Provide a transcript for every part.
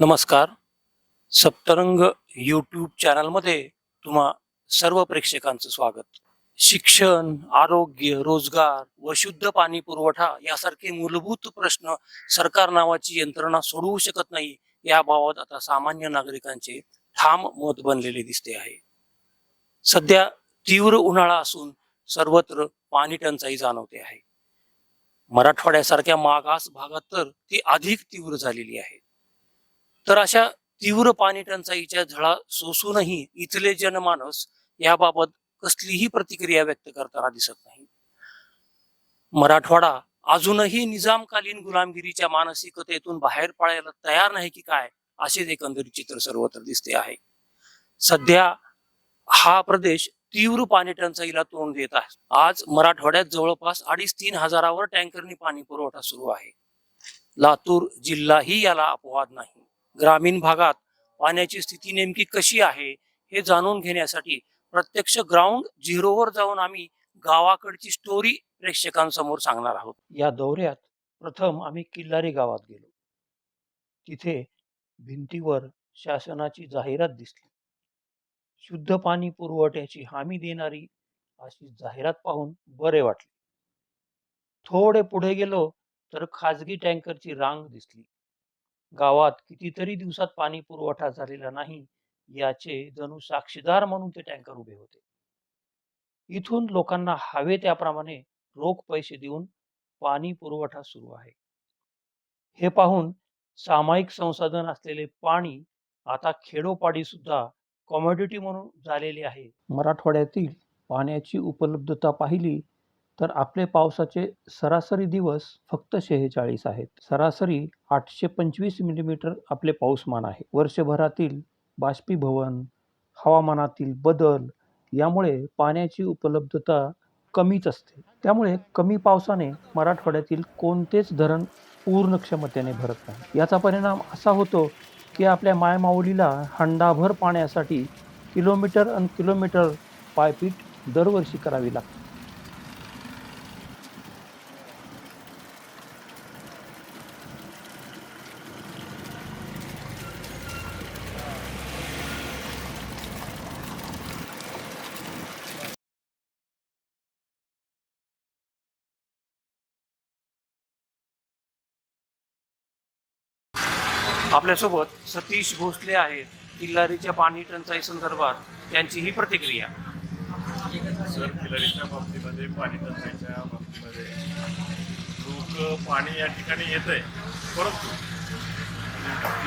नमस्कार. सप्तरंग यूट्यूब चॅनलमध्ये तुम्हा सर्व प्रेक्षकांचं स्वागत. शिक्षण आरोग्य रोजगार व शुद्ध पाणी पुरवठा यासारखे मूलभूत प्रश्न सरकार नावाची यंत्रणा सोडवू शकत नाही याबाबत आता सामान्य नागरिकांचे ठाम मत बनलेले दिसते आहे. सध्या तीव्र उन्हाळा असून सर्वत्र पाणी टंचाई जाणवते आहे. मराठवाड्यासारख्या मागास भागात तर ती अधिक तीव्र झालेली आहे. तर अशा तीव्र पाणी टंचाईच्या झळा सोसूनही इथले जनमानस याबाबत कसलीही प्रतिक्रिया व्यक्त करताना दिसत नाही. मराठवाडा अजूनही निजामकालीन गुलामगिरीच्या मानसिकतेतून बाहेर पडायला तयार नाही की काय असेच एकंदरीत चित्र सर्वत्र दिसते आहे. सध्या हा प्रदेश तीव्र पाणी टंचाईला तोंड देत आहे. आज मराठवाड्यात जवळपास अडीच तीन हजारावर टँकरनी पाणी पुरवठा सुरू आहे. लातूर जिल्हाही याला अपवाद नाही. ग्रामीण भागात पाण्याची स्थिती नेमकी कशी आहे हे जाणून घेण्यासाठी प्रत्यक्ष ग्राउंड झिरोवर जाऊन आम्ही गावाकडची स्टोरी प्रेक्षकांसमोर सांगणार आहोत. या दौऱ्यात प्रथम आम्ही किल्लारी गावात गेलो. तिथे भिंतीवर शासनाची जाहिरात दिसली. शुद्ध पाणी पुरवठ्याची हमी देणारी अशी जाहिरात पाहून बरे वाटले. थोडे पुढे गेलो तर खाजगी टँकरची रांग दिसली. गावात कितीतरी दिवसात पाणी पुरवठा झालेला नाही याचे जणू साक्षीदार म्हणून ते टँकर उभे होते. इथून लोकांना हवे त्याप्रमाणे रोख पैसे देऊन पाणी पुरवठा सुरू आहे. हे पाहून सामायिक संसाधन असलेले पाणी आता खेडोपाडी सुद्धा कॉमोडिटी म्हणून झालेली आहे. मराठवाड्यातील पाण्याची उपलब्धता पाहिली तर आपले पावसाचे सरासरी दिवस फक्त शेहेचाळीस आहेत. सरासरी आठशे पंचवीस मिलीमीटर आपले पाऊसमान आहे. वर्षभरातील बाष्पीभवन हवामानातील बदल यामुळे पाण्याची उपलब्धता कमीच असते. त्यामुळे कमी पावसाने मराठवाड्यातील कोणतेच धरण पूर्ण क्षमतेने भरत नाही. याचा परिणाम असा होतो की आपल्या मायमाऊलीला हंडाभर पाण्यासाठी किलोमीटर अन किलोमीटर पायपीट दरवर्षी करावी लागते. आपल्यासोबत सतीश भोसले आहेत. किल्लारीच्या पाणी टंचाई संदर्भात त्यांची ही प्रतिक्रिया. सर किल्लारीच्या बाबतीमध्ये पाणी टंचाईच्या बाबतीमध्ये लोक पाणी या ठिकाणी येत आहे. परंतु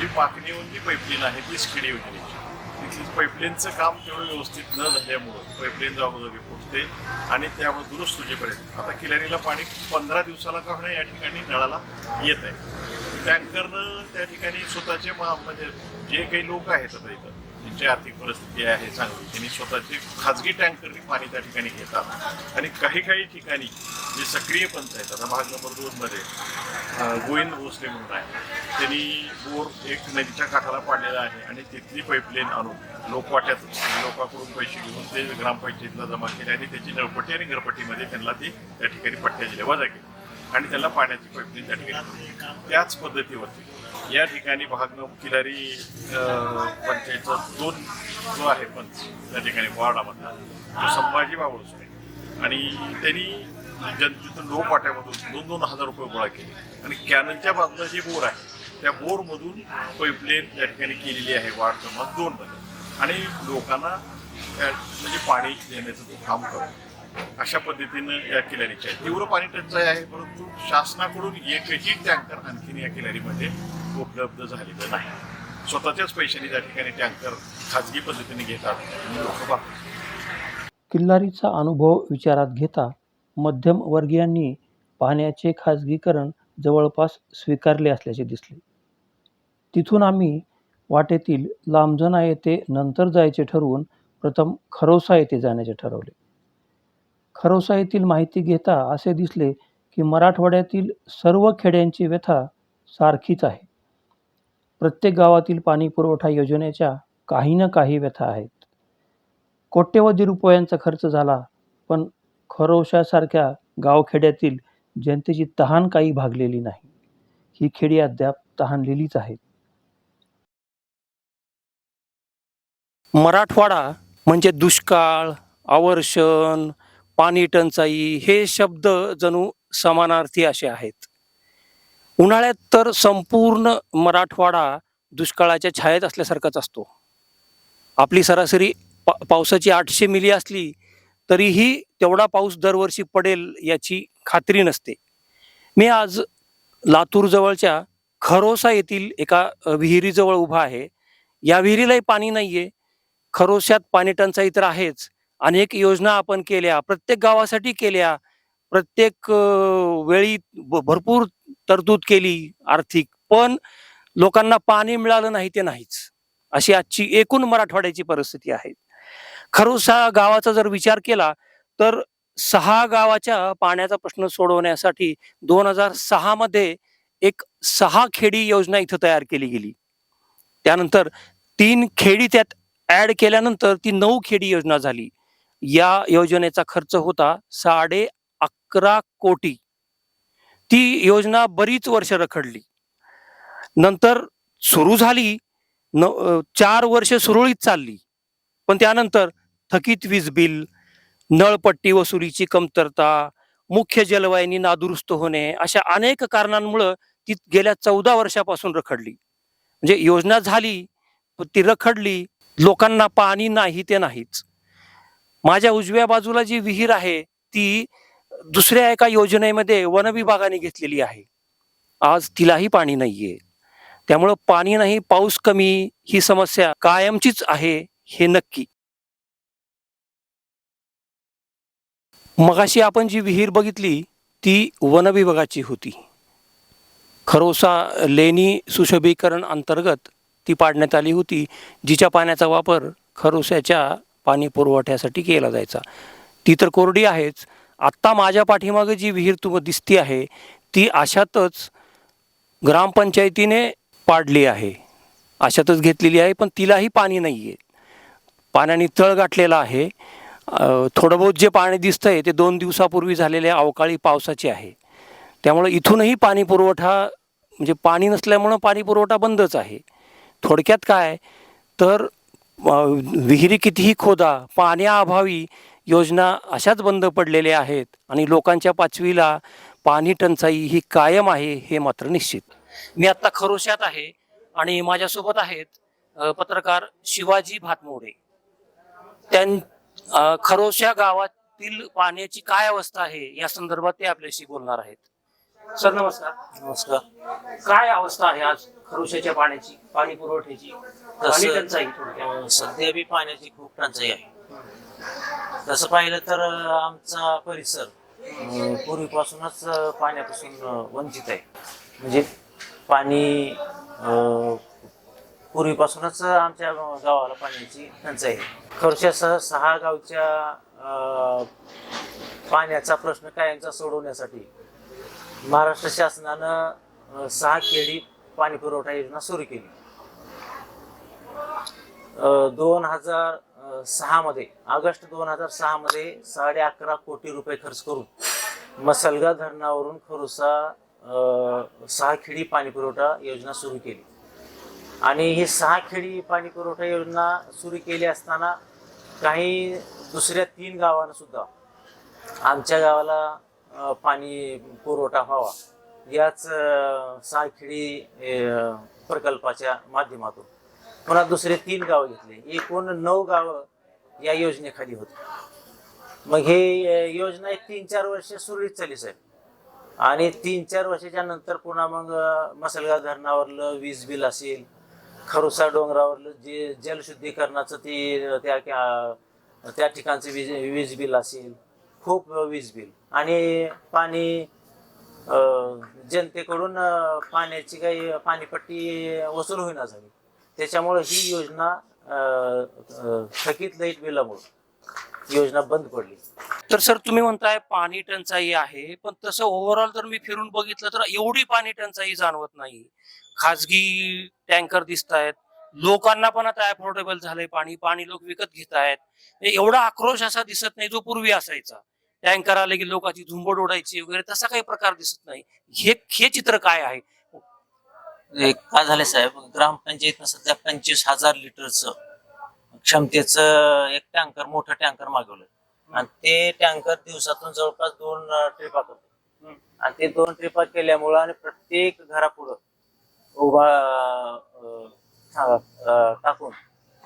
जी पाकणीहून जी पाईपलाईन आहे ती स्किडी वगैरे तिथली पाईपलाईनचं काम तेवढं व्यवस्थित न झाल्यामुळं पाईपलाईन जागोजागी पोचते आणि त्यामुळे दुरुस्त होईपर्यंत. आता किल्लारीला पाणी पंधरा दिवसाला का होण्या या ठिकाणी नळाला येत आहे. टँकरनं त्या ठिकाणी स्वतःचे म्हणजे जे काही लोक आहेत आता इथं त्यांची आर्थिक परिस्थिती आहे चांगली त्यांनी स्वतःचे खाजगी टँकरनी पाणी त्या ठिकाणी घेतात. आणि काही काही ठिकाणी जे सक्रिय पंच आहेत आता भाग नंबर दोनमध्ये गोविंद भोसले म्हणून आहे त्यांनी बोर एक नदीच्या काठाला पाडलेला आहे आणि तिथली पाईपलाईन आणून लोकवाट्यात लोकांकडून पैसे घेऊन ते ग्रामपंचायतीला जमा केले आणि त्याची नळपट्टी आणि घरपट्टीमध्ये त्यांना ती त्या ठिकाणी पट्ट्या दिल्या वजा केली आणि त्याला पाण्याची पाईपलाईन त्या ठिकाणी त्याच पद्धतीवरती या ठिकाणी भागनव किलारी पंचायतचा दोन जो आहे पंच त्या ठिकाणी वॉर्डामधला तो संभाजी बाबळसुरे आणि त्यांनी जनतेतून लोक वाट्यामधून दोन दोन हजार रुपये गोळा केले. आणि कॅनलच्या बाजूला जे बोर आहे त्या बोरमधून पाईपलाईन त्या ठिकाणी केलेली आहे वार्ड क्रमांक दोनमध्ये आणि लोकांना त्या- म्हणजे पाणी देण्याचं तो काम करतो अशा पद्धतीनं या किल्लारीची आहे. तीव्र पाणी टंचाई आहे परंतु शासनाकडून एकही टँकर आणखीन या किल्लारीमध्ये उपलब्ध झालेलं नाही. स्वतःच्याच पैशाने त्या ठिकाणी टँकर खाजगी पद्धतीने घेतात किल्लारीचा अनुभव विचारात घेता मध्यमवर्गीयांनी पाण्याचे खाजगीकरण जवळपास स्वीकारले असल्याचे दिसले. तिथून आम्ही वाटेतील लांबजना येथे नंतर जायचे ठरवून प्रथम खरोसा येथे जाण्याचे ठरवले. खरोसा येथील माहिती घेता असे दिसले की मराठवाड्यातील सर्व खेड्यांची व्यथा सारखीच आहे. प्रत्येक गावातील पाणी पुरवठा योजनेच्या काही ना काही व्यथा आहेत. कोट्यवधी रुपयांचा खर्च झाला पण खरोशासारख्या गावखेड्यातील जनतेची तहान काही भागलेली नाही. ही खेडी अद्याप तहानलेलीच आहेत मराठवाडा म्हणजे दुष्काळ अवर्षण पाणी टंचाई हे शब्द जणू समानार्थी असे आहेत. उन्हाळ्यात तर संपूर्ण मराठवाडा दुष्काळाच्या छायेत असल्यासारखाच असतो. आपली सरासरी पा पावसाची आठशे मिली असली तरीही तेवढा पाऊस दरवर्षी पडेल याची खात्री नसते. मी आज लातूरजवळच्या खरोसा येथील एका विहिरीजवळ उभा आहे. या विहिरीलाही पाणी नाही आहे खरोशात पाणी टंचाई तर आहेच. अनेक योजना आपण केल्या प्रत्येक गावासाठी केल्या प्रत्येक वेळी भरपूर तरतूद केली आर्थिक पण लोकांना पाणी मिळालं नाही ते नाहीच. अशी आजची एकूण मराठवाड्याची परिस्थिती आहे. खरोसा गावाचा जर विचार केला तर सहा गावाच्या पाण्याचा प्रश्न सोडवण्यासाठी दोन हजार सहा मध्ये एक सहा खेडी योजना इथं तयार केली गेली. त्यानंतर तीन खेडी त्यात ऍड केल्यानंतर ती नऊ खेडी योजना झाली. या योजनेचा खर्च होता साडे अकरा कोटी. ती योजना बरीच वर्ष रखडली. नंतर सुरू झाली न चार वर्ष सुरळीत चालली. पण त्यानंतर थकीत वीज बिल नळपट्टी वसुलीची कमतरता मुख्य जलवाहिनी नादुरुस्त होणे अशा अनेक कारणांमुळं ती गेल्या चौदा वर्षापासून रखडली. म्हणजे योजना झाली ती रखडली लोकांना पाणी नाही ते नाहीच. माझ्या उजव्या बाजूला जी विहीर आहे ती दुसऱ्या एका योजनेमध्ये वन विभागाने घेतलेली आहे. आज तिलाही पाणी नाहीये. त्यामुळं पाणी नाही पाऊस कमी ही समस्या कायमचीच आहे हे नक्की. मगाशी आपण जी विहीर बघितली ती वन विभागाची होती. खरोसा लेणी सुशोभीकरण अंतर्गत ती पाडण्यात आली होती जिच्या पाण्याचा वापर खरोस्याच्या पाणी पुरवठ्यासाठी केला जायचा. ती तर कोरडी आहेच. आत्ता माझ्या पाठीमागे जी विहीर तुम्हाला दिसती आहे ती अशातच ग्रामपंचायतीने पाडली आहे. अशातच घेतलेली आहे पण तिलाही पाणी नाही आहे पाण्याने तळ गाठलेला आहे. थोडं बहुत जे पाणी दिसतंय ते दोन दिवसापूर्वी झालेल्या अवकाळी पावसाचे आहे. त्यामुळे इथूनही पाणी पुरवठा म्हणजे पाणी नसल्यामुळं पाणी पुरवठा बंदच आहे. थोडक्यात काय? तर विहिरी कितीही खोदा पाण्याअभावी योजना अशाच बंद पडलेल्या आहेत आणि लोकांच्या पाचवीला पाणी टंचाई ही कायम आहे हे मात्र निश्चित. मी आत्ता खरोशात आहे आणि माझ्यासोबत आहेत पत्रकार शिवाजी भातमोडे. त्यां खरोशा गावातील पाण्याची काय अवस्था आहे या संदर्भात ते आपल्याशी बोलणार आहेत. सर नमस्कार. नमस्कार. काय अवस्था आहे आज खरोशाच्या पाण्याची पाणी पुरवठ्याची? पाणी टंचाई थोडक्यात. अं, सध्या बी पाण्याची खूप टंचाई आहे. तसं पाहिलं तर अं, आमचा परिसर अं, पूर्वीपासूनच अं, पाण्यापासून अं, वंचित आहे. म्हणजे पाणी अं, पूर्वीपासूनच आमच्या गावाला पाण्याची टंचाई आहे. खर्चासह सहा गावच्या अं, पाण्याचा प्रश्न कायमचा सोडवण्यासाठी महाराष्ट्र शासनानं सहा केडी पाणी पुरवठा योजना सुरू केली. दोन हजार सहा मध्ये ऑगस्ट दोन हजार सहा मध्ये साडे अकरा कोटी रुपये खर्च करून मसलगा धरणावरून खरुसा सहा खेडी पाणी पुरवठा योजना सुरू केली. आणि ही सहा खेडी पाणी पुरवठा योजना सुरू केली असताना काही दुसऱ्या तीन गावांना सुद्धा आमच्या गावाला पाणी पुरवठा व्हावा. याच अं, प्रकल्पाच्या माध्यमातून. पुन्हा दुसरे तीन गावं घेतले. एकूण नऊ गावं या योजनेखाली होती. मग हे योजना एक तीन चार वर्ष सुरळीत चालली साहेब. आणि तीन चार वर्षाच्या नंतर पुन्हा मग मसलगाव मसलगा धरणावरलं वीज बिल असेल खरुसा डोंगरावरलं जे जलशुद्धीकरणाचं ते त्या- त्या ठिकाणचं वीज वीज बिल असेल खूप वीज बिल. आणि पाणी जनतेकडून पाण्याची काही पाणीपट्टी वसूल होईना झाली. त्याच्यामुळे ही योजना थकीत लाइट बिलामुळे योजना बंद पडली. तर सर तुम्ही म्हणताय पाणी टंचाई आहे पण तसं ओव्हरऑल जर मी फिरून बघितलं तर एवढी पाणी टंचाई जाणवत नाही. खाजगी टँकर दिसत आहेत लोकांना पण आता अफोर्डेबल झालंय पाणी पाणी लोक विकत घेत आहेत एवढा आक्रोश असा दिसत नाही जो पूर्वी असायचा. टँकर आले की लोकांची झुंबड उडायची वगैरे तसा काही प्रकार दिसत नाही. हे हे चित्र काय आहे? काय झाले साहेब? ग्रामपंचायतनं सध्या पंचवीस हजार लिटरचं क्षमतेचं एक टँकर मोठं टँकर मागवलं आणि ते टँकर दिवसातून जवळपास दोन ट्रिपा करतो. आणि ते दोन ट्रिपा केल्यामुळं आणि प्रत्येक घरापुढं उभा टाकून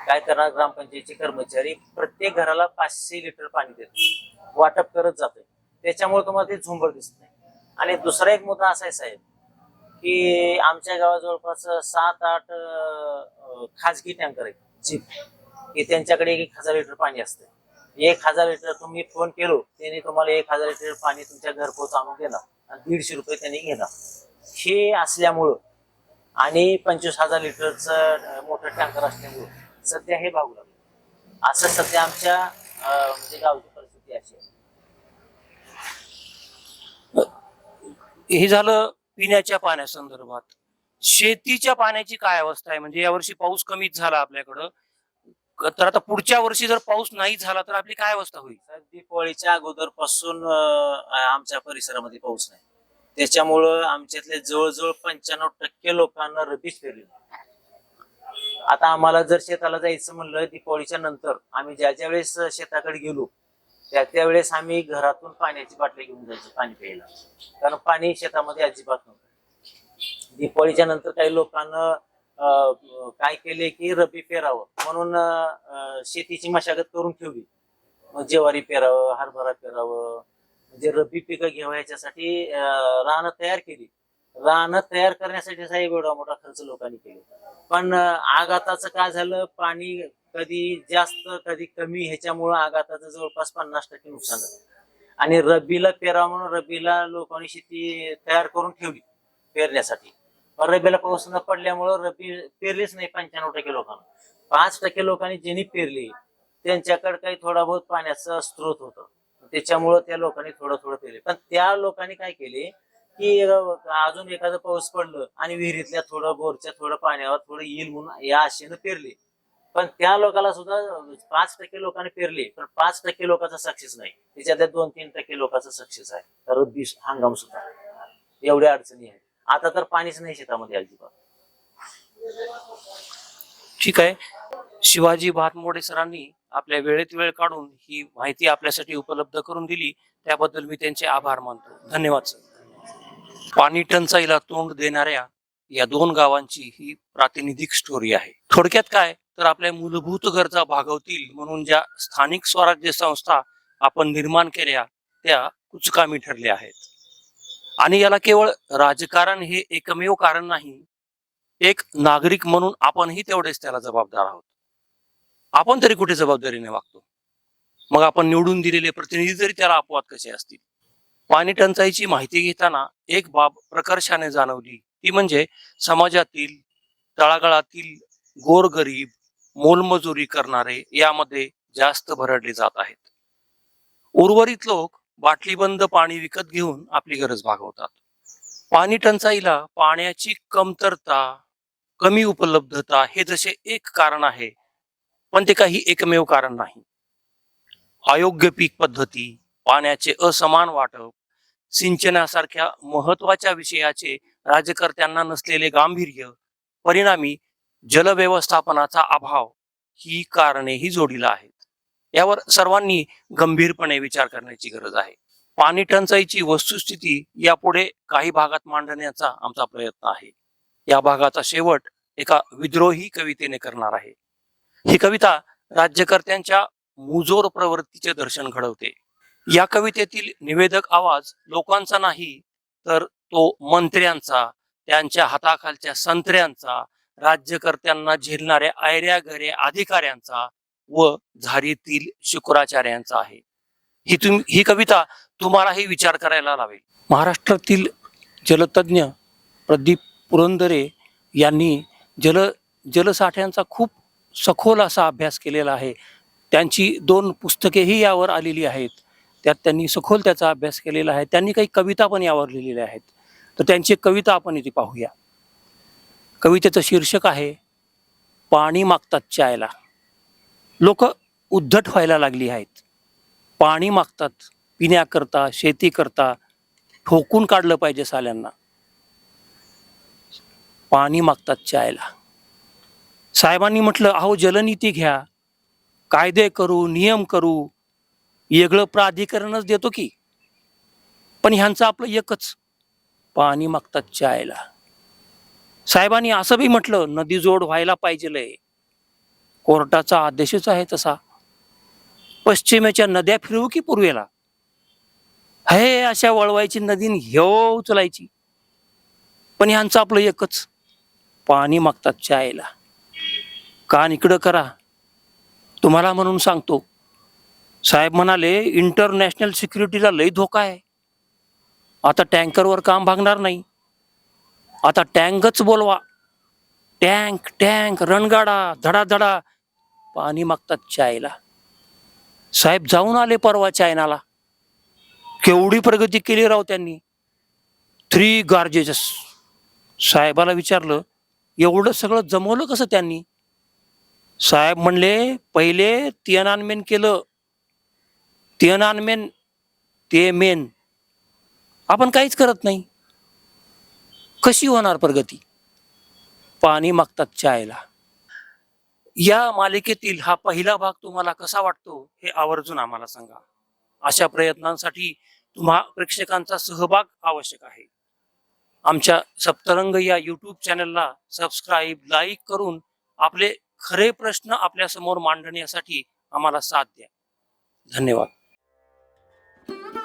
काय करणार ग्रामपंचायतीचे कर्मचारी? प्रत्येक घराला पाचशे लिटर पाणी देतात. वाटप करत जाते त्याच्यामुळे तुम्हाला ते झुंबर दिसत नाही. आणि दुसरा एक मुद्दा असा आहे साहेब की आमच्या गावात जवळपास सात आठ खाजगी टँकर आहेत. जीप. की त्यांच्याकडे एक हजार लिटर पाणी असतं एक हजार लिटर तुम्ही फोन केलो त्यांनी तुम्हाला एक हजार लिटर पाणी तुमच्या घरपोच आणून देणार. आणि दीडशे रुपये त्यांनी घेणार. हे असल्यामुळं आणि पंचवीस हजार लिटरचं मोठं टँकर असल्यामुळं सध्या हे भागू लागलं. असं सध्या आमच्या म्हणजे गावची परिस्थिती अशी आहे. हे झालं पिण्याच्या पाण्यासंदर्भात. शेतीच्या पाण्याची काय अवस्था आहे? म्हणजे यावर्षी पाऊस कमीच झाला आपल्याकडं. तर आता पुढच्या वर्षी जर पाऊस नाही झाला तर आपली काय अवस्था होईल? दिवाळीच्या अगोदरपासून आमच्या परिसरामध्ये पाऊस नाही. त्याच्यामुळं आमच्यातले जवळजवळ पंच्याण्णव टक्के लोकांना रबीच पेरली आता आम्हाला जर शेताला जायचं म्हणलं दिवाळीच्या नंतर आम्ही ज्या ज्या वेळेस शेताकडे गेलो त्या त्यावेळेस आम्ही घरातून पाण्याची बाटली घेऊन जायचो पाणी प्यायला. कारण पाणी शेतामध्ये अजिबात नव्हतं. दिवाळीच्या नंतर काही लोकांना काय केले की रबी पेरावं म्हणून शेतीची मशागत करून ठेवली. मग ज्वारी पेरावं हरभरा पेरावं म्हणजे रब्बी पिकं घ्यावं याच्यासाठी रानं तयार केली. रानं तयार करण्यासाठी साहेब एवढा मोठा खर्च लोकांनी केला. पण आघाताचं काय झालं? पाणी कधी जास्त कधी कमी ह्याच्यामुळं आघाताचं जवळपास पन्नास टक्के नुकसान झालं. आणि रब्बीला पेरावं म्हणून रब्बीला लोकांनी शेती तयार करून ठेवली पेरण्यासाठी. पण रब्बीला पाऊस न पडल्यामुळं रब्बी पेरलीच नाही पंच्याण्णव टक्के लोकांना. पाच टक्के लोकांनी ज्यांनी पेरली त्यांच्याकडे काही थोडा बहुत पाण्याचा स्रोत होतं. त्याच्यामुळं त्या लोकांनी थोडं थोडं पेरले. पण त्या लोकांनी काय केले की अजून एखादं पाऊस पडलं आणि विहिरीतल्या थोडं बोरच्या थोडं पाण्यावर थोडं येईल म्हणून या आशेनं पेरले. पण त्या लोकांना सुद्धा पाच टक्के लोकांनी पेरले पण पाच टक्के लोकांचा सक्सेस नाही. त्याच्यात दोन तीन टक्के लोकांचा सक्सेस आहे. रब्बी हंगाम सुद्धा एवढ्या अडचणी आहेत. आता तर पाणीच नाही शेतामध्ये अजिबात. ठीक आहे. शिवाजी भातमोडे सरांनी आपल्या वेळेत वेळ काढून ही माहिती आपल्यासाठी उपलब्ध करून दिली. त्याबद्दल मी त्यांचे आभार मानतो. धन्यवाद सर. पाणी टंचाईला तोंड देणाऱ्या या दोन गावांची ही प्रातिनिधिक स्टोरी आहे. थोडक्यात काय? तर आपल्या मूलभूत गरजा भागवतील म्हणून ज्या स्थानिक स्वराज्य संस्था आपण निर्माण केल्या त्या कुचकामी ठरल्या आहेत. आणि याला केवळ राजकारण हे एकमेव कारण नाही एक नागरिक म्हणून आपणही तेवढेच त्याला जबाबदार आहोत. आपण तरी कुठे जबाबदारीने वागतो? मग आपण निवडून दिलेले प्रतिनिधी जरी त्याला अपवाद कसे असतील? पाणी टंचाईची माहिती घेताना एक बाब प्रकर्षाने जाणवली. ती म्हणजे समाजातील तळागाळातील गोरगरीब मोलमजुरी करणारे यामध्ये जास्त भरडले जात आहेत. उर्वरित लोक बाटलीबंद पाणी विकत घेऊन आपली गरज भागवतात. पाणी टंचाईला पाण्याची कमतरता कमी उपलब्धता हे जसे एक कारण आहे पण ते काही एकमेव कारण नाही. अयोग्य पीक पद्धती पाण्याचे असमान वाटप सिंचनासारख्या महत्त्वाच्या विषयाचे राजकर्त्यांना नसलेले गांभीर्य परिणामी जलव्यवस्थापनाचा अभाव ही कारणेही जोडीला आहेत. यावर सर्वांनी गंभीरपणे विचार करण्याची गरज आहे. पाणी टंचाईची वस्तुस्थिती यापुढे काही भागात मांडण्याचा आमचा प्रयत्न आहे. या भागाचा शेवट एका विद्रोही कवितेने करणार आहे. ही कविता राज्यकर्त्यांच्या मुजोर प्रवृत्तीचे दर्शन घडवते. या कवितेतील निवेदक आवाज लोकांचा नाही तर तो मंत्र्यांचा त्यांच्या हाताखालच्या संत्र्यांचा राज्यकर्त्यांना झेलणाऱ्या आयऱ्या घरे अधिकाऱ्यांचा व झारीतील शुक्राचार्यांचा आहे. ही तुम ही कविता तुम्हालाही विचार करायला लावेल. महाराष्ट्रातील जलतज्ञ प्रदीप पुरंदरे यांनी जल जलसाठ्यांचा खूप सखोल असा अभ्यास केलेला आहे. त्यांची दोन पुस्तकेही यावर आलेली आहेत. त्यात त्यांनी सखोल त्याचा अभ्यास केलेला आहे. त्यांनी काही कविता पण यावर लिहिलेल्या आहेत. तर त्यांची कविता आपण इथे पाहूया. कवितेचं शीर्षक आहे पाणी मागतात चायला. लोक उद्धट व्हायला लागली आहेत. पाणी मागतात पिण्याकरता शेती करता ठोकून काढलं पाहिजे साल्यांना. पाणी मागतात चायला. साहेबांनी म्हटलं अहो जलनीती घ्या. कायदे करू नियम करू वेगळं प्राधिकरणच देतो की. पण ह्यांचं आपलं एकच पाणी मागतात चायला. साहेबांनी असं बी म्हटलं नदी जोड व्हायला पाहिजे कोर्टाचा आदेशच आहे तसा. पश्चिमेच्या नद्या फिरवू की पूर्वेला? हे अशा वळवायची नदीन ह्यो उचलायची. पण ह्यांचं आपलं एकच पाणी मागतात चायला. कान इकडं करा. तुम्हाला म्हणून सांगतो साहेब म्हणाले इंटरनॅशनल सिक्युरिटीला लई धोका आहे. आता टँकरवर काम भागणार नाही. आता टँकच बोलवा. टँक टँक रणगाडा धडाधडा पाणी मागतात चायला. साहेब जाऊन आले परवा चायनाला. केवढी प्रगती केली राव त्यांनी. थ्री गार्जेजस साहेबाला विचारलं एवढं सगळं जमवलं कसं त्यांनी? साहेब म्हणले पहिले तियनानमेन केलं. तियनानमेन ते मेन. आपण काहीच करत नाही. कशी होणार प्रगती? पाणी मागतात चायला. या मालिकेतील हा पहिला भाग तुम्हाला कसा वाटतो हे आवर्जून आम्हाला सांगा. अशा प्रयत्नांसाठी तुम्हा प्रेक्षकांचा सहभाग आवश्यक आहे. आमच्या सप्तरंग या युट्यूब चॅनलला सबस्क्राईब लाईक करून आपले खरे प्रश्न आपल्यासमोर मांडण्यासाठी आम्हाला साथ द्या. धन्यवाद. Mm-hmm.